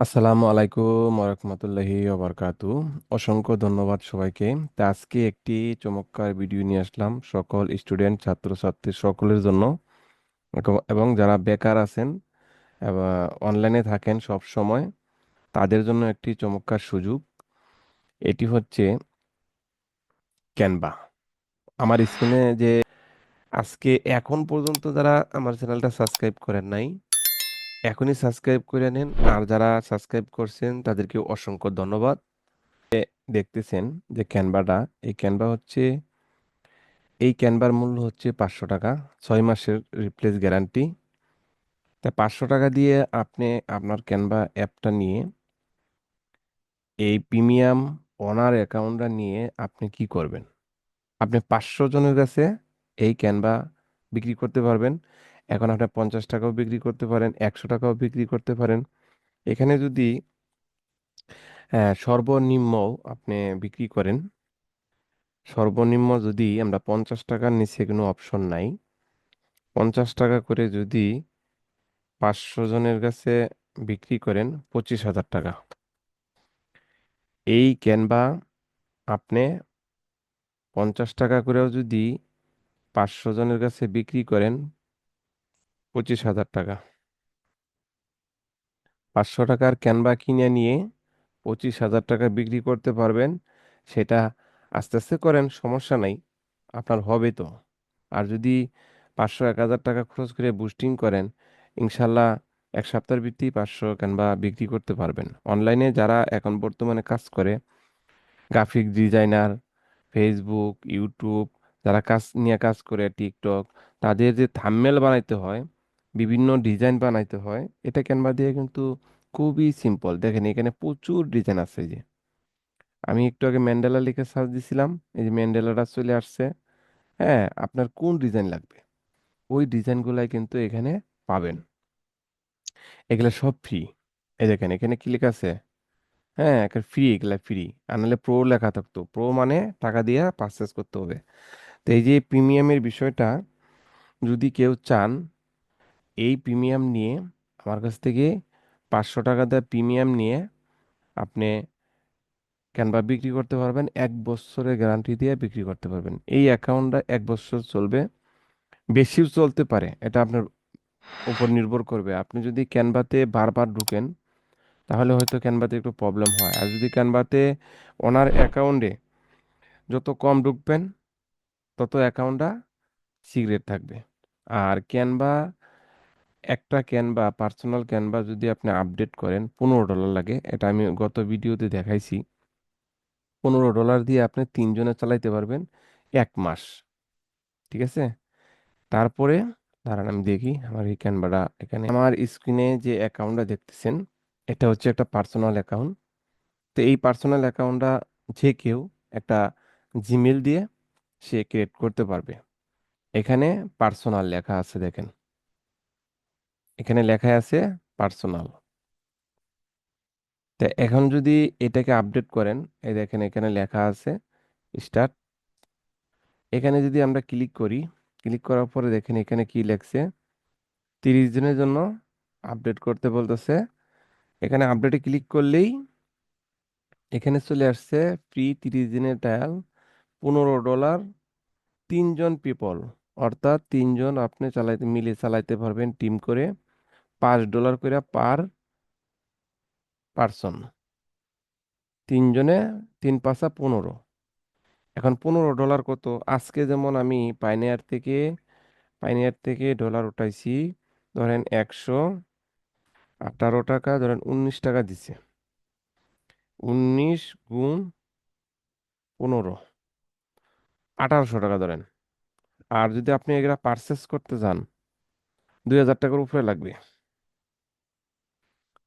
আসসালামু আলাইকুম ওরহমতুল্লাহি ওবরকাতু অসংখ্য ধন্যবাদ সবাইকে। তা আজকে একটি চমৎকার ভিডিও নিয়ে আসলাম সকল স্টুডেন্ট, ছাত্রছাত্রী সকলের জন্য। এবং- যারা বেকার আছেন অনলাইনে থাকেন সব সময়, তাদের জন্য একটি চমৎকার সুযোগ। এটি হচ্ছে ক্যানভা আমার স্ক্রিনে যে আজকে এখন পর্যন্ত যারা আমার চ্যানেলটা সাবস্ক্রাইব করেন নাই এখনই সাবস্ক্রাইব করে নিন। আর যারা সাবস্ক্রাইব করছেন, তাদেরকে অসংখ্য ধন্যবাদ। দেখতেছেন যে ক্যানভাটা এই ক্যানভা হচ্ছে, এই ক্যানভার মূল্য হচ্ছে পাঁচশো টাকা। ছয় মাসের রিপ্লেস গ্যারান্টি তা পাঁচশো টাকা দিয়ে আপনি আপনার ক্যানভা অ্যাপটা নিয়ে, এই প্রিমিয়াম ওনার অ্যাকাউন্টটা নিয়ে আপনি কি করবেন? আপনি পাঁচশো জনের কাছে এই ক্যানভা বিক্রি করতে পারবেন। এখন আপনি পঞ্চাশ টাকাও বিক্রি করতে পারেন, একশো টাকাও বিক্রি করতে পারেন। এখানে যদি সর্বনিম্ন আপনি বিক্রি করেন, সর্বনিম্ন যদি আমরা পঞ্চাশ টাকার নিচে কোনো অপশন নাই, পঞ্চাশ টাকা করে যদি পাঁচশো জনের কাছে বিক্রি করেন পঁচিশ হাজার টাকা। এই ক্যানভা আপনি পঞ্চাশ টাকা করেও যদি পাঁচশো জনের কাছে বিক্রি করেন পঁচিশ হাজার টাকা। পাঁচশো টাকার ক্যানভা কিনে নিয়ে পঁচিশ হাজার টাকা বিক্রি করতে পারবেন, সেটা আস্তে আস্তে করেন, সমস্যা নাই, আপনার হবে তো। আর যদি পাঁচশো, এক হাজার টাকা খরচ করে বুস্টিং করেন, ইনশাল্লাহ এক সপ্তাহের ভিত্তি পাঁচশো ক্যানভা বিক্রি করতে পারবেন। অনলাইনে যারা এখন বর্তমানে কাজ করে গ্রাফিক ডিজাইনার ফেসবুক ইউটিউব যারা কাজ নিয়ে কাজ করে টিকটক তাদের যে থাম্বনেল বানাইতে হয় বিভিন্ন ডিজাইন বানাইতে হয়। এটা ক্যানভা দিয়ে কিন্তু খুবই সিম্পল। দেখেন, এখানে প্রচুর ডিজাইন আছে যে। আমি একটু আগে ম্যান্ডেলা লিখে সার্চ দিছিলাম। এই যে ম্যান্ডেলাটা চলে আসছে। হ্যাঁ আপনার কোন ডিজাইন লাগবে? ওই ডিজাইনগুলাই কিন্তু এখানে পাবেন। এগুলা সব ফ্রি এই দেখেন, এখানে কি আছে? হ্যাঁ একটা ফ্রি এগুলা ফ্রি আর নাহলে প্রো লেখা থাকতো। প্রো মানে টাকা দিয়ে পারচেস করতে হবে। তো এই যে প্রিমিয়ামের বিষয়টা, যদি কেউ চান এই প্রিমিয়াম নিয়ে আমার কাছ থেকে পাঁচশো টাকা দেওয়া প্রিমিয়াম নিয়ে আপনি ক্যানভা বিক্রি করতে পারবেন, এক বছরের গ্যারান্টি দিয়ে বিক্রি করতে পারবেন। এই অ্যাকাউন্টটা এক বছর চলবে, বেশিও চলতে পারে, এটা আপনার উপর নির্ভর করবে। আপনি যদি ক্যানভাতে বারবার ঢুকেন, তাহলে হয়তো ক্যানভাতে একটু প্রবলেম হয়। আর যদি ক্যানভাতে ওনার অ্যাকাউন্টে যত কম ঢুকবেন, তত অ্যাকাউন্টটা সিক্রেট থাকবে। আর ক্যানভা একটা ক্যানভা পার্সোনাল ক্যানভা যদি আপনি আপডেট করেন, পনেরো ডলার লাগে। এটা আমি গত ভিডিওতে দেখাইছি। পনেরো ডলার দিয়ে আপনি তিনজনে চালাইতে পারবেন এক মাস। ঠিক আছে? তারপরে, দাঁড়ান আমি দেখি আমার এই ক্যানভাটা এখানে। আমার স্ক্রিনে যে অ্যাকাউন্টটা দেখতেছেন, এটা হচ্ছে একটা পার্সোনাল অ্যাকাউন্ট তো এই পার্সোনাল অ্যাকাউন্টটা যে কেউ একটা জিমেল দিয়ে সে ক্রিয়েট করতে পারবে। এখানে পার্সোনাল লেখা আছে দেখেন। এখানে লেখা আছে পার্সোনাল তো এখন যদি এটাকে আপডেট করেন, এই দেখেন এখানে লেখা আছে স্টার্ট এখানে যদি আমরা ক্লিক করি ক্লিক করার পরে দেখেন এখানে কি লেখছে? তিরিশ দিনের জন্য আপডেট করতে বলতেছে। এখানে আপডেটে ক্লিক করলেই এখানে চলে আসছে ফ্রি তিরিশ দিনের ট্রায়াল পনেরো ডলার তিনজন পিপল অর্থাৎ তিনজন আপনি চালাইতে মিলে চালাইতে পারবেন টিম করে। পাঁচ ডলার করে পার পারসন। তিনজনে তিন পাঁচা পনেরো। এখন পনেরো ডলার কত? আজকে যেমন আমি পাইনিয়ার থেকে পাইনিয়ার থেকে ডলার উঠাইছি, ধরেন একশো আঠারো টাকা, ধরেন উনিশ টাকা দিছে। উনিশ গুণ পনেরো, আঠারোশো টাকা ধরেন। আর যদি আপনি এগুলা পারচেস করতে যান, দুই হাজার টাকার উপরে লাগবে।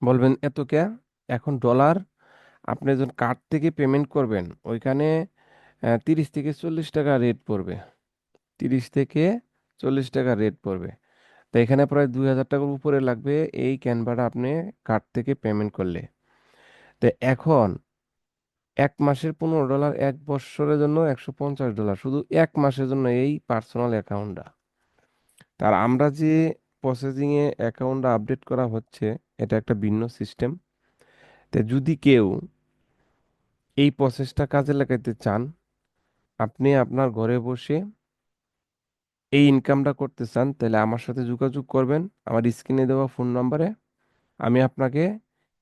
বলবেন, এত কে এখন ডলার আপনি যখন কার্ড থেকে পেমেন্ট করবেন, ওইখানে তিরিশ থেকে চল্লিশ টাকা রেট পড়বে। তিরিশ থেকে চল্লিশ টাকা রেট পড়বে। তো এখানে প্রায় দুই হাজার টাকার উপরে লাগবে এই ক্যানভাটা আপনি কার্ড থেকে পেমেন্ট করলে। তো এখন, এক মাসের পনেরো ডলার এক বছরের জন্য একশো পঞ্চাশ ডলার শুধু এক মাসের জন্য এই পার্সোনাল অ্যাকাউন্টটা তার আমরা যে প্রসেসিংয়ে অ্যাকাউন্টটা আপডেট করা হচ্ছে এটা একটা ভিন্ন সিস্টেম তো যদি কেউ এই প্রসেসটা কাজে লাগাইতে চান, আপনি আপনার ঘরে বসে এই ইনকামটা করতে চান, তাহলে আমার সাথে যোগাযোগ করবেন। আমার স্ক্রিনে দেওয়া ফোন নম্বরে আমি আপনাকে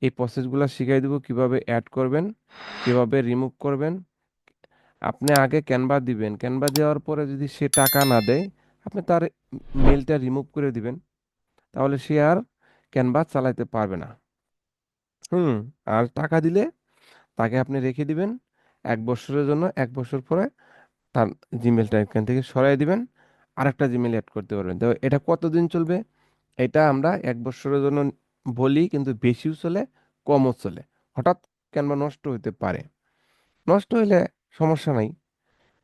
এই প্রসেসগুলো শিখিয়ে দেবো, কীভাবে অ্যাড করবেন, কীভাবে রিমুভ করবেন। আপনি আগে ক্যানভা দিবেন। ক্যানভা দেওয়ার পরে যদি সে টাকা না দেয়, আপনি তার মেলটা রিমুভ করে দিবেন। তাহলে সে আর ক্যানভা চালাইতে পারবে না। হুম, আর টাকা দিলে তাকে আপনি রেখে দিবেন। এক বছরের জন্য, এক বছর পরে তার জিমেলটা এখান থেকে সরাই দিবেন। আরেকটা জিমেল অ্যাড করতে পারবেন। তো এটা কতদিন চলবে? এটা আমরা এক বছরের জন্য বলি, কিন্তু বেশিও চলে, কমও চলে। হঠাৎ ক্যানভা নষ্ট হতে পারে। নষ্ট হলে সমস্যা নাই।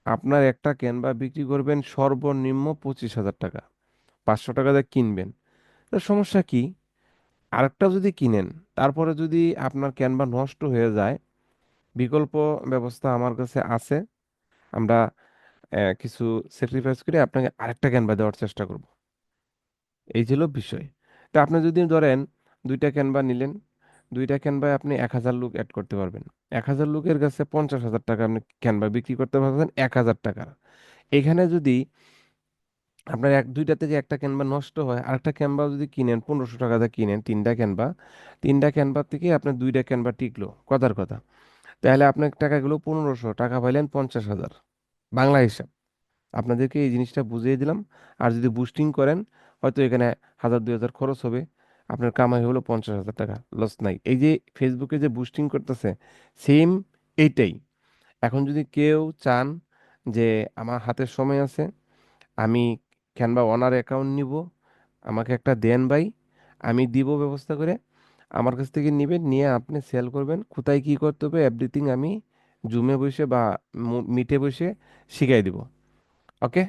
আপনার একটা ক্যানভা বিক্রি করবেন সর্বনিম্ন পঁচিশ হাজার টাকা। পাঁচশো টাকা দিয়ে কিনবেন। তো সমস্যা কি? আরেকটা যদি কিনেন, তারপরে যদি আপনার ক্যানভা নষ্ট হয়ে যায়, বিকল্প ব্যবস্থা আমার কাছে আছে। আমরা কিছু স্যাক্রিফাইস করে আপনাকে আরেকটা ক্যানভা দেওয়ার চেষ্টা করব। এই ছিল বিষয়। তা আপনি যদি ধরেন, দুইটা ক্যানভা নিলেন, দুইটা ক্যানভায় আপনি এক হাজার লুক অ্যাড করতে পারবেন। এক হাজার লুকের কাছে পঞ্চাশ হাজার টাকা আপনি ক্যানভা বিক্রি করতে পারবেন, এক হাজার টাকার। এখানে যদি আপনার এক, দুইটা থেকে একটা ক্যানভা নষ্ট হয়। আরেকটা ক্যানভা যদি কিনেন, পনেরোশো টাকা দিয়ে কিনেন, তিনটা ক্যানভা তিনটা ক্যানভা থেকে আপনার দুইটা ক্যানভা টিকলো, কথার কথা। তাহলে আপনার টাকাগুলো পনেরোশো, টাকা পাইলেন পঞ্চাশ হাজার, বাংলা হিসাব। আপনাদেরকে এই জিনিসটা বুঝিয়ে দিলাম। আর যদি বুস্টিং করেন, হয়তো এখানে হাজার, দুই হাজার খরচ হবে। আপনার কামাই হলো পঞ্চাশ হাজার টাকা লস নাই। এই যে ফেসবুকে যে বুস্টিং করতেছে সেম এইটাই। এখন যদি কেউ চান যে, আমার হাতে সময় আছে, আমি ক্যানভা ওনার অ্যাকাউন্ট নিব, আমাকে একটা দেন ভাই, আমি দিব ব্যবস্থা করে, আমার কাছ থেকে নেবেন, নিয়ে আপনি সেল করবেন, কোথায় কি করতে হবে এভরিথিং আমি জুমে বসে বা মিটে বসে শিখাই দিব। ওকে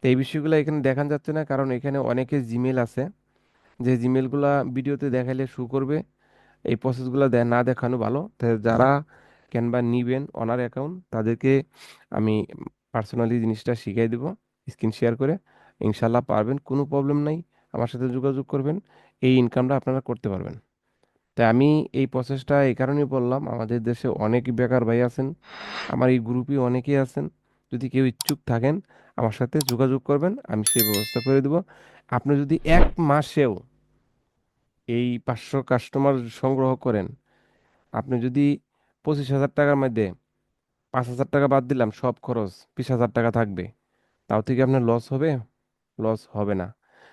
তো এই বিষয়গুলো এখানে দেখানো যাচ্ছে না, কারণ এখানে অনেকে জিমেল আছে, যে জিমেলগুলো ভিডিওতে দেখাইলে শু করবে, এই প্রসেসগুলো না দেখানো ভালো। যারা ক্যানভা নিবেন অনার অ্যাকাউন্ট তাদেরকে আমি পার্সোনালি জিনিসটা শিখিয়ে দেবো স্ক্রিন শেয়ার করে। ইনশাল্লাহ পারবেন, কোনো প্রবলেম নাই। আমার সাথে যোগাযোগ করবেন, এই ইনকামটা আপনারা করতে পারবেন। তাই আমি এই প্রসেসটা এই কারণেই বললাম, আমাদের দেশে অনেক বেকার ভাই আছেন, আমার এই গ্রুপে অনেকেই আছেন। যদি কেউ ইচ্ছুক থাকেন, আমার সাথে যোগাযোগ করবেন, আমি সেই ব্যবস্থা করে দেব। আপনি যদি এক মাসেও এই পাঁচশো কাস্টমার সংগ্রহ করেন, আপনি যদি পঁচিশ হাজার টাকার মধ্যে পাঁচ হাজার টাকা বাদ দিলাম, সব খরচ বিশ হাজার টাকা থাকবে, তাও থেকে আপনার লস হবে? লস হবে না।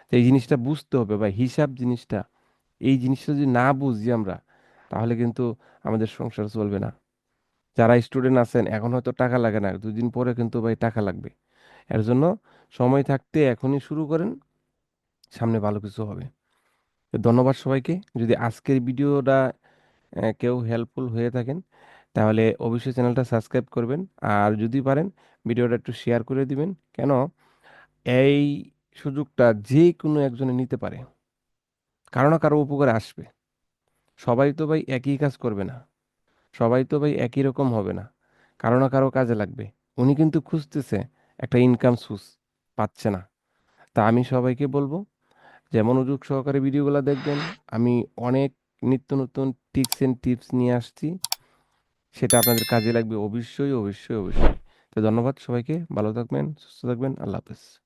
তো এই জিনিসটা বুঝতে হবে বা হিসাব জিনিসটা, এই জিনিসটা যদি না বুঝি আমরা, তাহলে কিন্তু আমাদের সংসার চলবে না। যারা স্টুডেন্ট আছেন, এখন হয়তো টাকা লাগে না, দুদিন পরে কিন্তু ভাই টাকা লাগবে। এর জন্য সময় থাকতে এখনই শুরু করেন, সামনে ভালো কিছু হবে। ধন্যবাদ সবাইকে। যদি আজকের ভিডিওটা কেউ হেল্পফুল হয়ে থাকেন, তাহলে অবশ্যই চ্যানেলটা সাবস্ক্রাইব করবেন। আর যদি পারেন, ভিডিওটা একটু শেয়ার করে দিবেন। কেন? এই সুযোগটা যে কোনো একজনে নিতে পারে। কারও না কারও উপকারে আসবে। সবাই তো ভাই একই কাজ করবে না। সবাই তো ভাই একই রকম হবে না। কারও না কারও কাজে লাগবে। উনি কিন্তু খুঁজতেছে একটা ইনকাম সোর্স পাচ্ছে না। তা আমি সবাইকে বলব যেমন মনোযোগ সহকারে ভিডিওগুলো দেখবেন। আমি অনেক নিত্য নতুন টিপস এন্ড টিপস নিয়ে আসছি। সেটা আপনাদের কাজে লাগবে অবশ্যই অবশ্যই অবশ্যই। তো ধন্যবাদ সবাইকে। ভালো থাকবেন, সুস্থ থাকবেন। আল্লাহ হাফেজ।